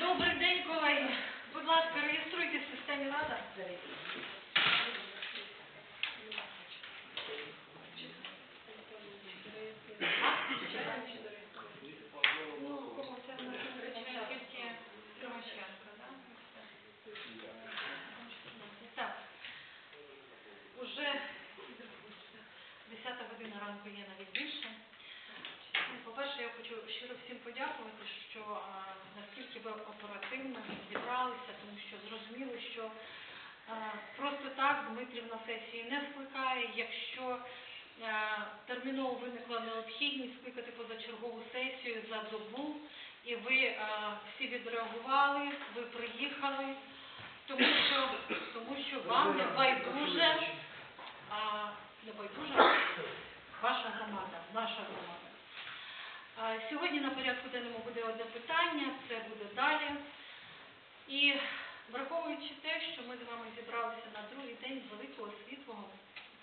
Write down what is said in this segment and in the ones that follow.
Добрий день, колеги. Будь ласка, реєструйтесь в системі Рада. Так. Уже 10 година ранку є навіть більше. По-перше, я хочу щиро всім подякувати, що а, наскільки ви оперативно зібралися, тому що зрозуміли, що а, просто так Дмитрів на сесії не скликає. Якщо а, терміново виникла необхідність скликати позачергову сесію за добу, і ви а, всі відреагували, ви приїхали, тому що, тому що вам не байдуже, а, не байдуже ваша громада, наша громада. Сьогодні на порядку денному буде одне питання, це буде далі. І враховуючи те, що ми з вами зібралися на другий день великого світлого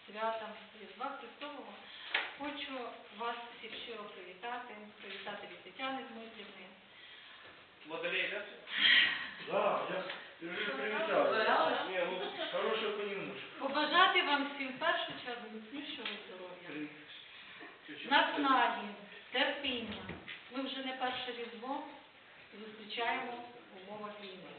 свята Різдва Христового, хочу вас всіх щиро привітати, привітати від Тетяни Дмитрівни. Водолей, да? Да, я привітав. Не, ну. Побажати вам всім в першу чергу міцнішого здоров'я, наснаги, терпіння. Ми вже не перше різдво зустрічаємо в умовах війни.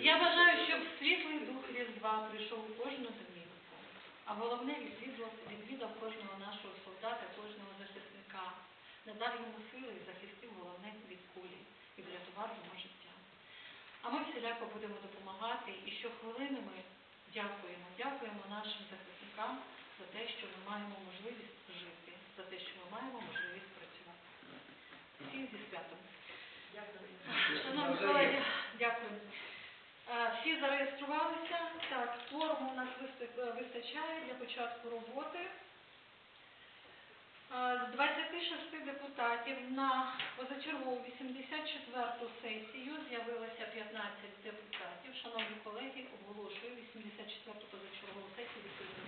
Я бажаю, щоб світлий дух Різдва прийшов у кожну домівку, а головне відвідав, відвідав кожного нашого солдата, кожного захисника, надав йому сили і захистив головне від кулі і врятував йому життя. А ми всіляко будемо допомагати і щохвилини ми дякуємо, дякуємо нашим захисникам за те, що ми маємо можливість жити, за те, що ми маємо можливість працювати. Всіх зі святом. Шановні колеги, дякую. Е, Всі зареєструвалися. Так, кворуму у нас вистачає для початку роботи. Е, З 26 депутатів на позачергову 84-ту сесію з'явилося 15 депутатів. Шановні колеги, оголошую 84-ту позачергову сесію відкритою.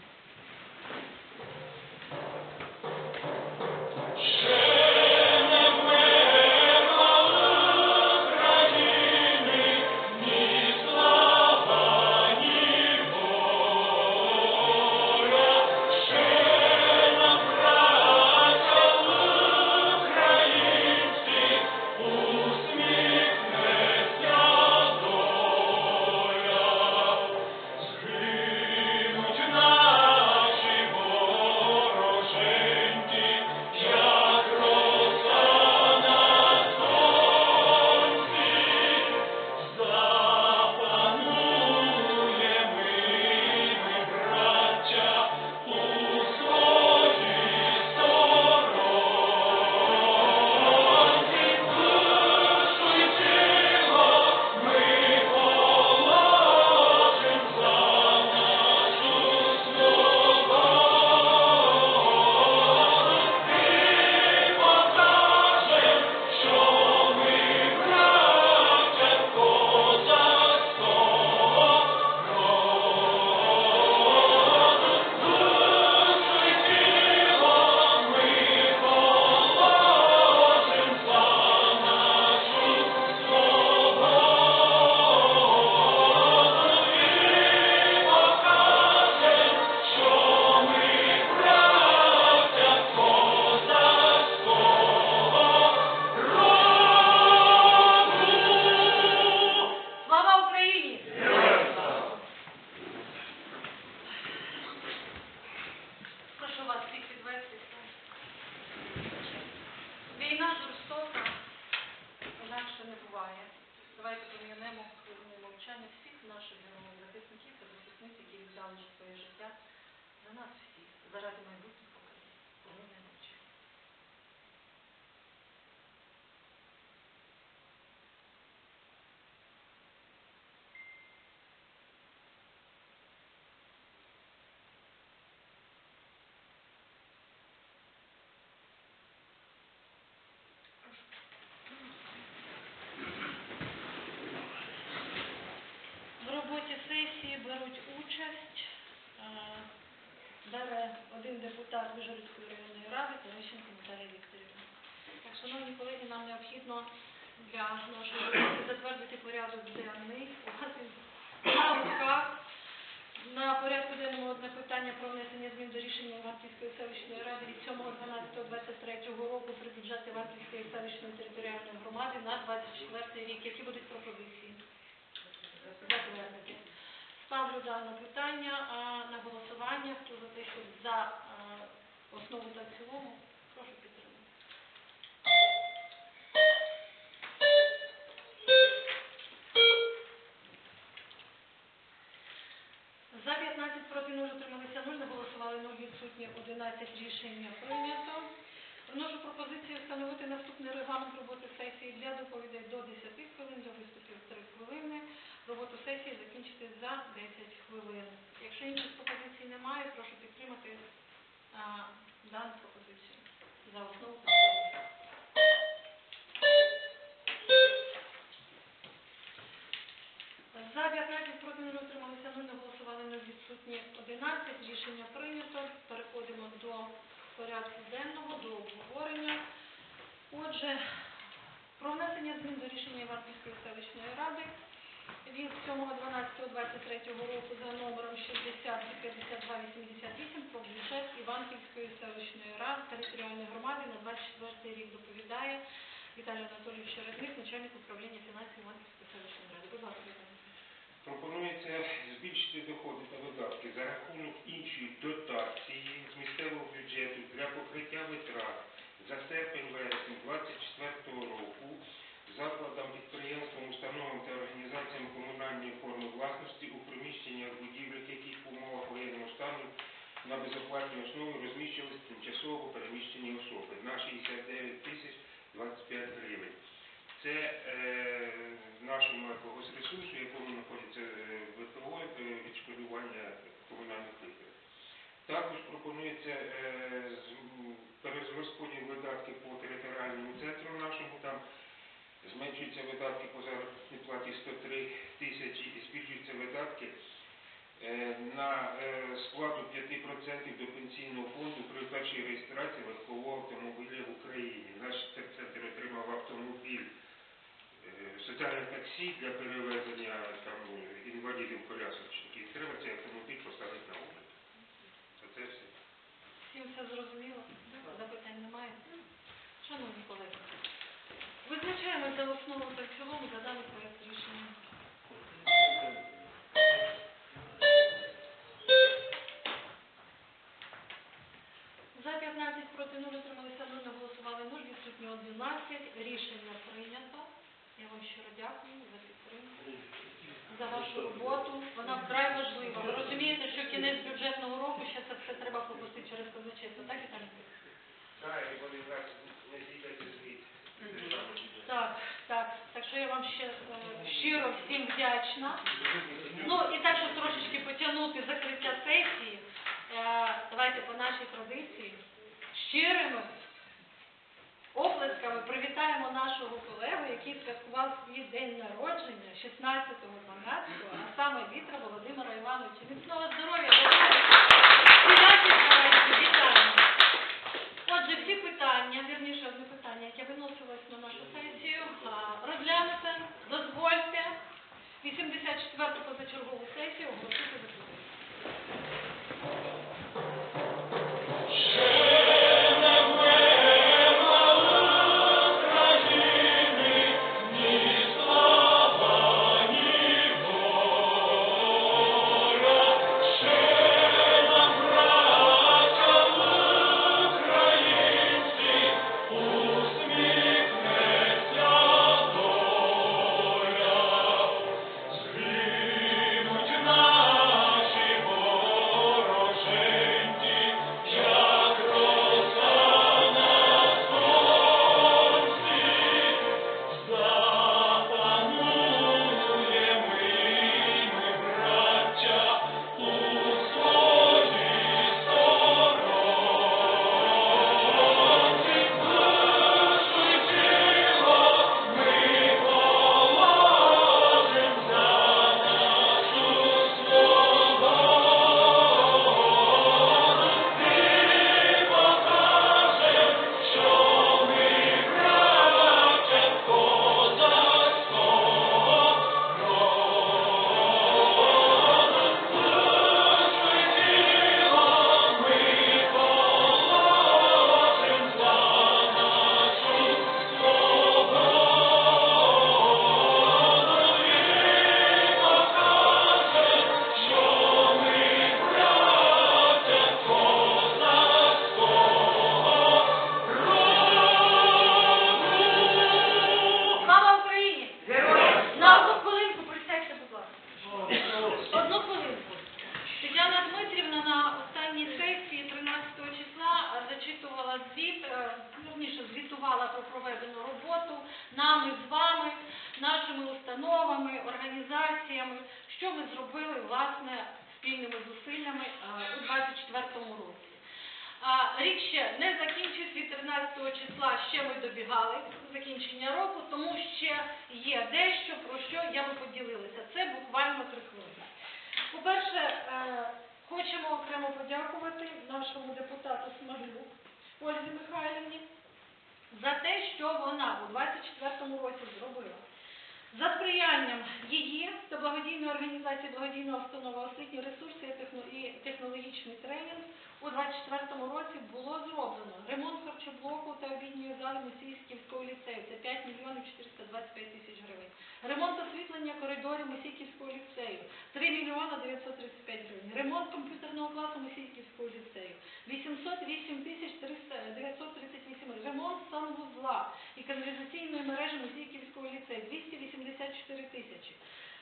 Всіх, заради майбутніх поколінь. Хвилиною мовчання. В роботі сесії бере один депутат Вижгородської районної ради Терещенко Наталія Вікторівна. Так шановні колеги, нам необхідно для нашої роботи затвердити порядок денний. У на руках. На порядку денному одне питання про внесення змін до рішення Іванківської селищної ради від 7.12.23 року про бюджет Іванківської селищної територіальної громади на 24 рік. Які будуть пропозиції? Затвердити. Ставлю дане питання на голосування. Хто за те, щоб за основу та цілому, прошу підтримати. За 15 проти 0 утрималися 0, не голосували 0 відсутні 11 рішення прийнято. Вношу пропозицію встановити наступний регламент 0 відсутні 11. Рішення прийнято. Переходимо до порядку денного, до обговорення. Отже, про внесення змін до рішення Іванківської селищної ради від 7.12.23 року за номером 60 5288 про бюджет Іванківської селищної ради територіальної громади на 24 рік доповідає Віталій Анатолійович Чередник, начальник управління фінансів Іванківської селищної ради. Будь ласка, Віталій. Пропонується збільшити доходи та видатки за рахунок іншої дотації з місцевого бюджету для покриття витрат за серпень-вересень 2024 року закладам, підприємствам, установам та організаціям комунальної форми власності у приміщеннях будівлях, яких в умовах воєнного стану на безоплатній основі розміщувалися тимчасово переміщені особи на 69 тисяч 25 гривень. Це е, нашому ресурсу, в якому знаходиться е, ВПО, е, відшкодування комунальних витрат. Також пропонується е, перерозподіл видатків по територіальному центру нашому, там зменшуються видатки по заробітній платі 103 тисячі і збільшуються видатки е, на е, сплату 5% до пенсійного фонду при першій реєстрації легкового автомобіля в Україні. Наш центр отримав автомобіль соціальне таксі для перевезення там інвалідів колясочників. Треба цей автомобіль поставити на облік. Оце все. Всім все зрозуміло? Запитань немає? Шановні колеги, визначаємо за основу та в цілому за даний проект рішення. За 15 проти 0 утрималися 0, не голосували 0, відсутні 11. Рішення прийнято. Я вам щиро дякую за підтримку, за вашу роботу. Вона вкрай важлива. Ви розумієте, що кінець бюджетного року ще це все треба пропустити через казначейство, так, Віталій? Так, і вони не зійдете звідти. Так, так. Так що я вам ще е, щиро всім вдячна. Ну і так, щоб трошечки потягнути закриття сесії, е, давайте по нашій традиції святкував свій день народження 16.12, а саме Вітра Володимира Івановича. Міцного здоров'я. Отже, всі питання, вірніше одне питання, яке виносилось на нашу сесію, а, дозвольте 84-ту позачергову сесію оголосити е, звітувала про проведену роботу нами з вами, нашими установами, організаціями, що ми зробили власне спільними зусиллями е, у 2024 році. Рік ще не закінчився, від 13 числа ще ми добігали закінчення року, тому ще є дещо, про що я би поділилася. Це буквально три хвилини. По-перше, е, хочемо окремо подякувати нашому депутату Смаглюк Ользі Михайлівні за те, що вона у 24 році зробила. За сприянням її та благодійної організації благодійна установа освітні ресурси і технологічний тренінг у 24 році було зроблено ремонт харчоблоку та обідньої зали Мусійськівського ліцею. Це 5 мільйонів 425 тисяч гривень. Ремонт освітлення коридорів Мусійківського ліцею 3 мільйона 935 гривень. Ремонт комп'ютерного класу Мусійківського ліцею 808 тисяч 938 гривень. Ремонт санвузла і каналізаційної мережі Мусійківського ліцею 284 тисячі.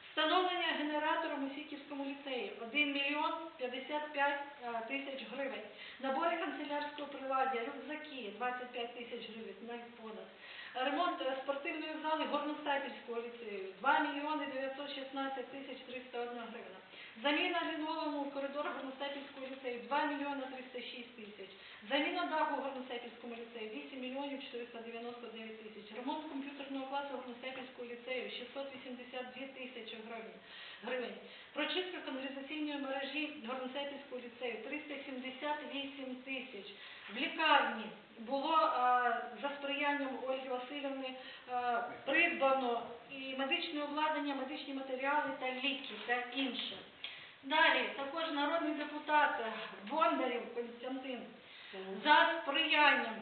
Встановлення генератора в Мусійківському ліцеї 1 мільйон 55 е, тисяч гривень. Набори канцелярського приладдя, рюкзаки 25 тисяч гривень, навіть понад. Ремонт спортивної Горностайпільського ліцею 2 мільйони 916 тисяч 301 гривна. Заміна лінолеуму в коридорах Горностайпільського ліцею 2 мільйони 306 тисяч. Заміна даху Горностайпільському ліцею 8 мільйонів 499 тисяч. Ремонт комп'ютерного класу Горностайпільського ліцею 682 тисячі гривень. Прочистка каналізаційної мережі Горностайпільського ліцею 378 тисяч. В лікарні було е, за сприянням Ольги Васильівни е, придбано і медичне обладнання, медичні матеріали та ліки та інше. Далі також народний депутат Бондарів Константин за сприянням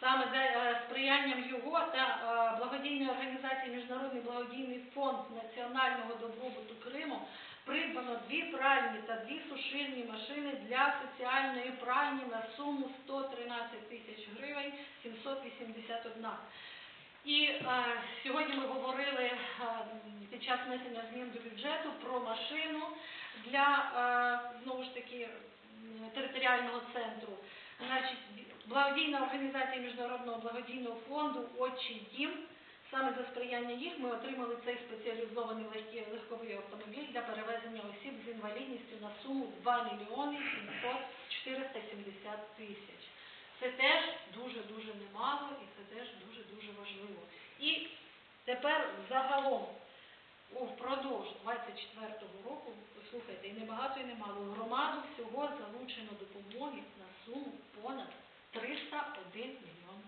саме за е, сприянням його та благодійної організації Міжнародний благодійний фонд національного добробуту Криму придбано дві пральні та дві сушильні машини для соціальної пральні на суму 113 тисяч гривень 781. І е, сьогодні ми говорили е, під час внесення змін до бюджету про машину для е, знову ж таки територіального центру. Значить, благодійна організація Міжнародного благодійного фонду «Отчий дім». Саме за сприяння їх ми отримали цей спеціалізований легковий автомобіль для інвалідністю на суму 2 мільйони 700 470 тисяч. Це теж дуже-дуже немало і це теж дуже-дуже важливо. І тепер загалом впродовж 24-го року, послухайте, і не багато, і не мало, в громаду всього залучено допомоги на суму понад 301 мільйон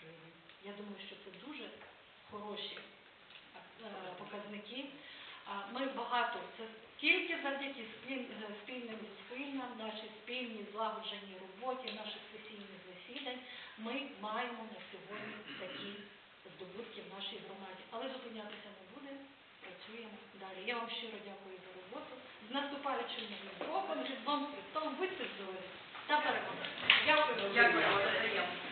гривень. Я думаю, що це дуже хороші е, показники. Ми багато це тільки завдяки е, спільним зусиллям, нашій спільній злагодженій роботі, наших сесійних засідань ми маємо на сьогодні такі здобутки в нашій громаді. Але зупинятися не будемо, працюємо далі. Я вам щиро дякую за роботу. З наступаючим роком, Різдвом Христом, будьте здорові та перемога. Дякую. Дякую.